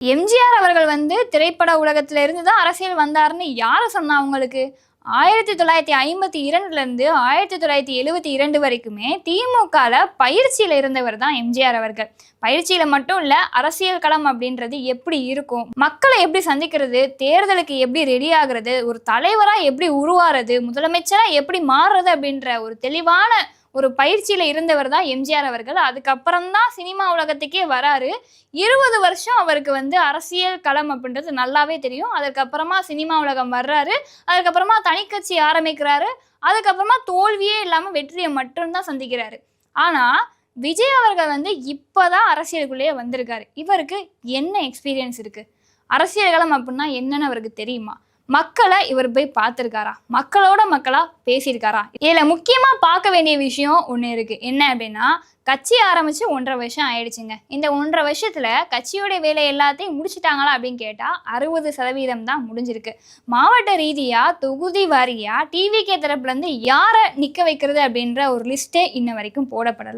எம்ஜிஆர் அவர்கள் வந்து திரைப்பட உலகத்துல இருந்து தான் அரசியல் வந்தாருன்னு யாரை சொன்னா அவங்களுக்கு ஆயிரத்தி தொள்ளாயிரத்தி ஐம்பத்தி இரண்டுல இருந்து ஆயிரத்தி தொள்ளாயிரத்தி எழுவத்தி இரண்டு வரைக்குமே திமுகல பயிற்சியில இருந்தவர் தான் எம்ஜிஆர் அவர்கள். பயிற்சியில மட்டும் இல்ல அரசியல் களம் அப்படின்றது எப்படி இருக்கும்? மக்களை எப்படி சந்திக்கிறது? தேர்தலுக்கு எப்படி ரெடி ஆகுறது? ஒரு தலைவரா எப்படி உருவாறது? முதலமைச்சரா எப்படி மாறுறது அப்படின்ற ஒரு தெளிவான ஒரு பயிற்சியில் இருந்தவர் தான் எம்ஜிஆர் அவர்கள். அதுக்கப்புறம் தான் சினிமா உலகத்துக்கே வராரு. இருபது வருஷம் அவருக்கு வந்து அரசியல் களம் அப்படின்றது நல்லாவே தெரியும். அதுக்கப்புறமா சினிமா உலகம் வர்றாரு. அதுக்கப்புறமா தனிக்கட்சி ஆரம்பிக்கிறாரு. அதுக்கப்புறமா தோல்வியே இல்லாமல் வெற்றியை மட்டும்தான் சந்திக்கிறாரு. ஆனால் விஜய் அவர்கள் வந்து இப்போதான் அரசியலுக்குள்ளேயே வந்திருக்காரு. இவருக்கு என்ன எக்ஸ்பீரியன்ஸ் இருக்குது அரசியல் களம் அப்படின்னா என்னன்னு அவருக்கு தெரியுமா? மக்களை இவர் போய் பார்த்துருக்காரா? மக்களோட மக்களா பேசியிருக்காரா? இதில் முக்கியமாக பார்க்க வேண்டிய விஷயம் ஒன்று இருக்கு. என்ன அப்படின்னா கட்சி ஆரம்பிச்சு ஒன்றரை வருஷம் ஆயிடுச்சுங்க. இந்த ஒன்றரை வருஷத்துல கட்சியோட வேலை எல்லாத்தையும் முடிச்சிட்டாங்களா அப்படின்னு கேட்டால் அறுபது சதவீதம் தான் முடிஞ்சிருக்கு. மாவட்ட ரீதியா தொகுதி வாரியா டிவிகே தரப்புல இருந்து யாரை நிக்க வைக்கிறது அப்படின்ற ஒரு லிஸ்ட்டே இன்ன வரைக்கும் போடப்படலை.